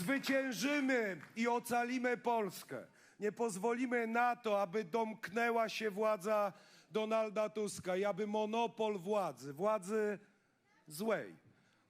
Zwyciężymy i ocalimy Polskę. Nie pozwolimy na to, aby domknęła się władza Donalda Tuska i aby monopol władzy, władzy złej,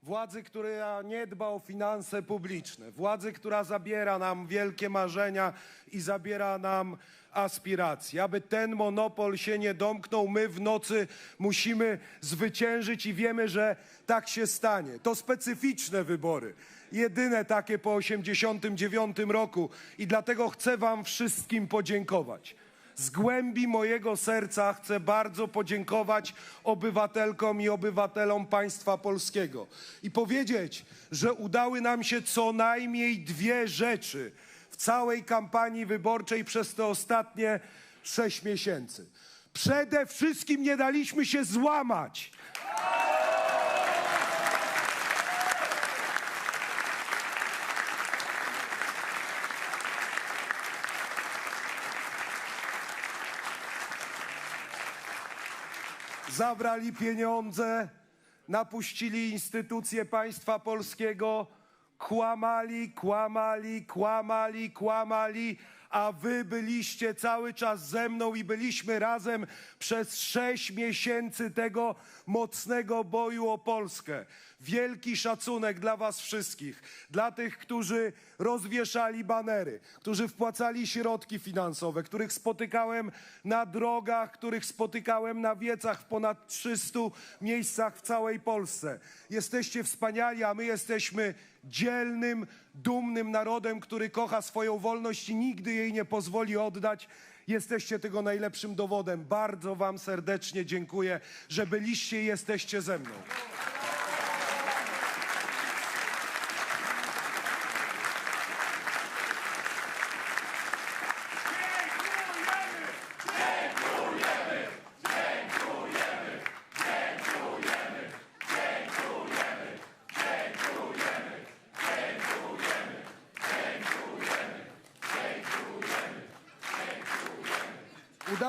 władzy, która nie dba o finanse publiczne, władzy, która zabiera nam wielkie marzenia i zabiera nam aspiracje. Aby ten monopol się nie domknął, my w nocy musimy zwyciężyć i wiemy, że tak się stanie. To specyficzne wybory. Jedyne takie po 89 roku i dlatego chcę wam wszystkim podziękować. Z głębi mojego serca chcę bardzo podziękować obywatelkom i obywatelom państwa polskiego i powiedzieć, że udały nam się co najmniej dwie rzeczy w całej kampanii wyborczej przez te ostatnie sześć miesięcy. Przede wszystkim nie daliśmy się złamać. Zabrali pieniądze, napuścili instytucje państwa polskiego, kłamali, kłamali, kłamali, kłamali, a wy byliście cały czas ze mną i byliśmy razem przez sześć miesięcy tego mocnego boju o Polskę. Wielki szacunek dla was wszystkich, dla tych, którzy rozwieszali banery, którzy wpłacali środki finansowe, których spotykałem na drogach, których spotykałem na wiecach w ponad 300 miejscach w całej Polsce. Jesteście wspaniali, a my jesteśmy dzielnym, dumnym narodem, który kocha swoją wolność i nigdy jej nie pozwoli oddać. Jesteście tego najlepszym dowodem. Bardzo Wam serdecznie dziękuję, że byliście i jesteście ze mną.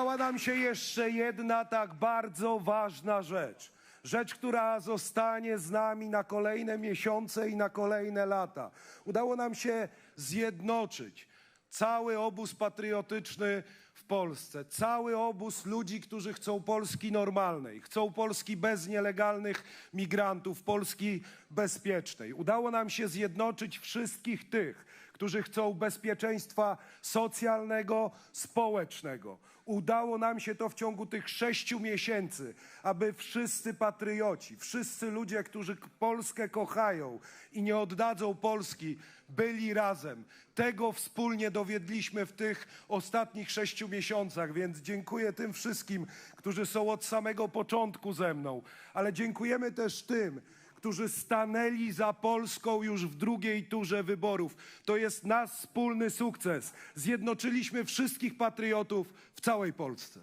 Udała nam się jeszcze jedna tak bardzo ważna rzecz. Rzecz, która zostanie z nami na kolejne miesiące i na kolejne lata. Udało nam się zjednoczyć cały obóz patriotyczny w Polsce, cały obóz ludzi, którzy chcą Polski normalnej, chcą Polski bez nielegalnych migrantów, Polski bezpiecznej. Udało nam się zjednoczyć wszystkich tych, którzy chcą bezpieczeństwa socjalnego, społecznego. Udało nam się to w ciągu tych sześciu miesięcy, aby wszyscy patrioci, wszyscy ludzie, którzy Polskę kochają i nie oddadzą Polski, byli razem. Tego wspólnie dowiedliśmy w tych ostatnich sześciu miesiącach, więc dziękuję tym wszystkim, którzy są od samego początku ze mną, ale dziękujemy też tym, którzy stanęli za Polską już w drugiej turze wyborów. To jest nasz wspólny sukces. Zjednoczyliśmy wszystkich patriotów w całej Polsce.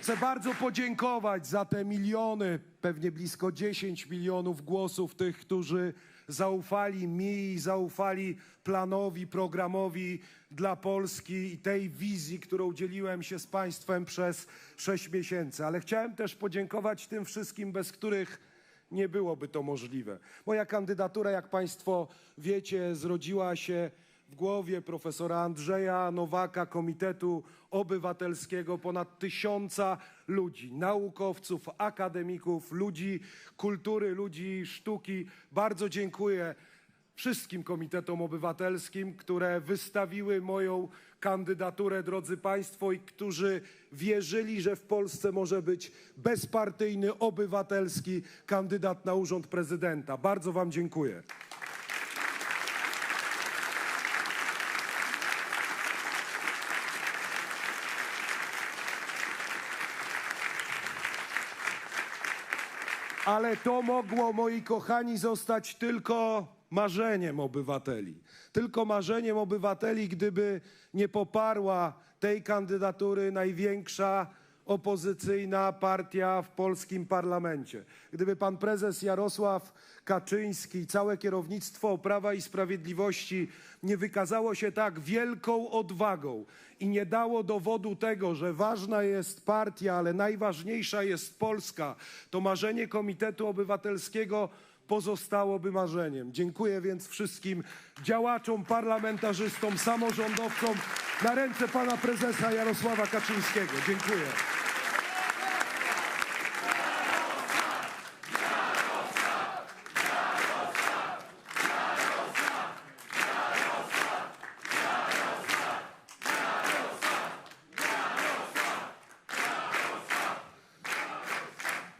Chcę bardzo podziękować za te miliony, pewnie blisko 10 milionów głosów tych, którzy zaufali mi i zaufali planowi, programowi dla Polski i tej wizji, którą dzieliłem się z Państwem przez 6 miesięcy. Ale chciałem też podziękować tym wszystkim, bez których nie byłoby to możliwe. Moja kandydatura, jak Państwo wiecie, zrodziła się w głowie profesora Andrzeja Nowaka, Komitetu Obywatelskiego, ponad tysiąca ludzi, naukowców, akademików, ludzi kultury, ludzi sztuki. Bardzo dziękuję wszystkim komitetom obywatelskim, które wystawiły moją kandydaturę, drodzy Państwo, i którzy wierzyli, że w Polsce może być bezpartyjny, obywatelski kandydat na urząd prezydenta. Bardzo Wam dziękuję. Ale to mogło, moi kochani, zostać tylko marzeniem obywateli. Tylko marzeniem obywateli, gdyby nie poparła tej kandydatury największa opozycyjna partia w polskim parlamencie. Gdyby pan prezes Jarosław Kaczyński i całe kierownictwo Prawa i Sprawiedliwości nie wykazało się tak wielką odwagą i nie dało dowodu tego, że ważna jest partia, ale najważniejsza jest Polska, to marzenie Komitetu Obywatelskiego pozostałoby marzeniem. Dziękuję więc wszystkim działaczom, parlamentarzystom, samorządowcom na ręce pana prezesa Jarosława Kaczyńskiego. Dziękuję.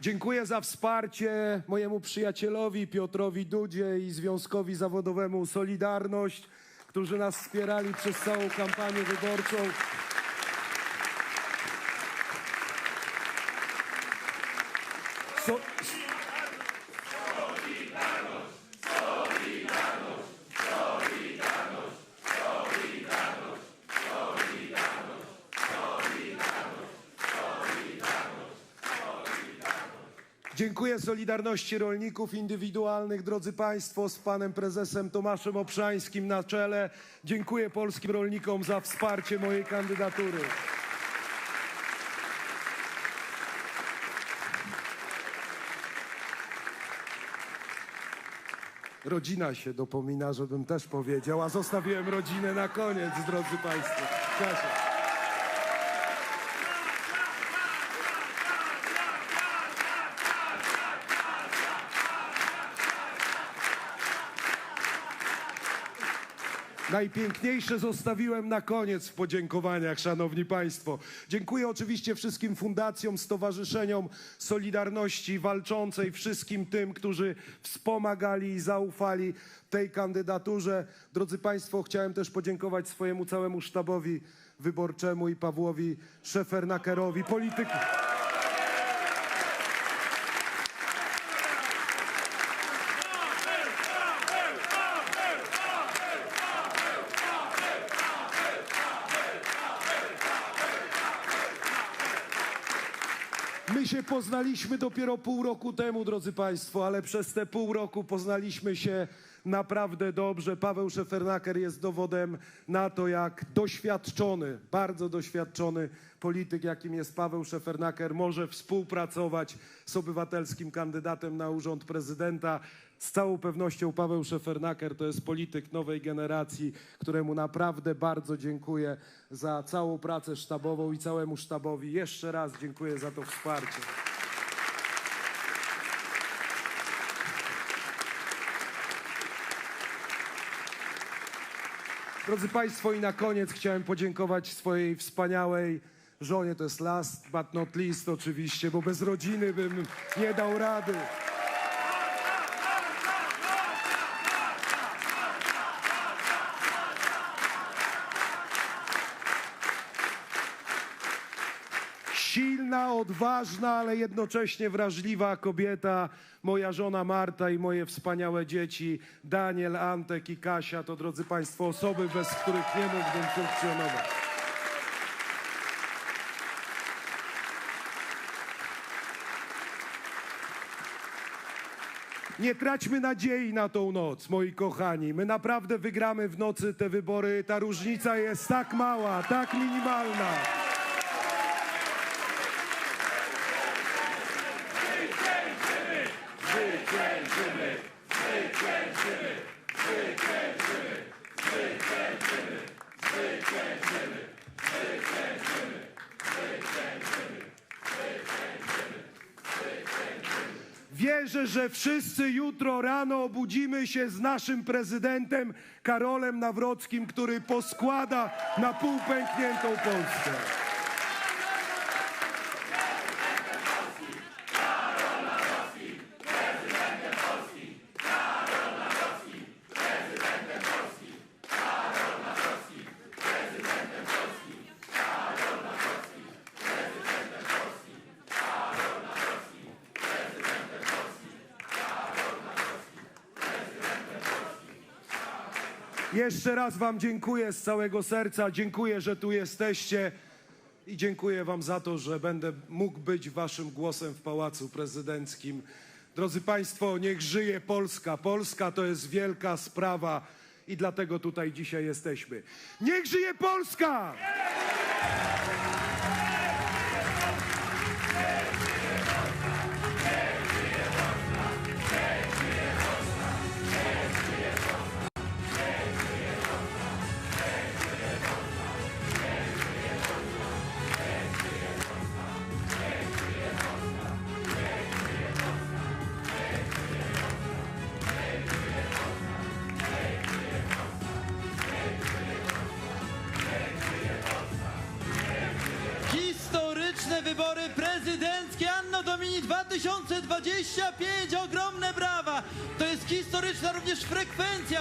Dziękuję za wsparcie mojemu przyjacielowi Piotrowi Dudzie i Związkowi Zawodowemu Solidarność, którzy nas wspierali przez całą kampanię wyborczą. Dziękuję Solidarności Rolników Indywidualnych, drodzy Państwo, z panem prezesem Tomaszem Obszańskim na czele. Dziękuję polskim rolnikom za wsparcie mojej kandydatury. Rodzina się dopomina, żebym też powiedział, a zostawiłem rodzinę na koniec, drodzy Państwo. Kasia. Najpiękniejsze zostawiłem na koniec w podziękowaniach, szanowni państwo. Dziękuję oczywiście wszystkim fundacjom, stowarzyszeniom Solidarności Walczącej, wszystkim tym, którzy wspomagali i zaufali tej kandydaturze. Drodzy państwo, chciałem też podziękować swojemu całemu sztabowi wyborczemu i Pawłowi Szefernakerowi, polityku. My się poznaliśmy dopiero pół roku temu, drodzy Państwo, ale przez te pół roku poznaliśmy się naprawdę dobrze. Paweł Szefernaker jest dowodem na to, jak doświadczony, bardzo doświadczony polityk, jakim jest Paweł Szefernaker, może współpracować z obywatelskim kandydatem na urząd prezydenta. Z całą pewnością Paweł Szefernaker to jest polityk nowej generacji, któremu naprawdę bardzo dziękuję za całą pracę sztabową i całemu sztabowi. Jeszcze raz dziękuję za to wsparcie. Drodzy Państwo, i na koniec chciałem podziękować swojej wspaniałej żonie. To jest last but not least oczywiście, bo bez rodziny bym nie dał rady. Silna, odważna, ale jednocześnie wrażliwa kobieta, moja żona Marta i moje wspaniałe dzieci Daniel, Antek i Kasia to, drodzy Państwo, osoby, bez których nie mógłbym funkcjonować. Nie traćmy nadziei na tą noc, moi kochani. My naprawdę wygramy w nocy te wybory. Ta różnica jest tak mała, tak minimalna. Wierzę, że wszyscy jutro rano obudzimy się z naszym prezydentem Karolem Nawrockim, który poskłada na pół pękniętą Polskę. Jeszcze raz Wam dziękuję z całego serca. Dziękuję, że tu jesteście. i dziękuję Wam za to, że będę mógł być Waszym głosem w Pałacu Prezydenckim. Drodzy Państwo, niech żyje Polska. Polska to jest wielka sprawa i dlatego tutaj dzisiaj jesteśmy. Niech żyje Polska! 2025. Ogromne brawa. To jest historyczna również frekwencja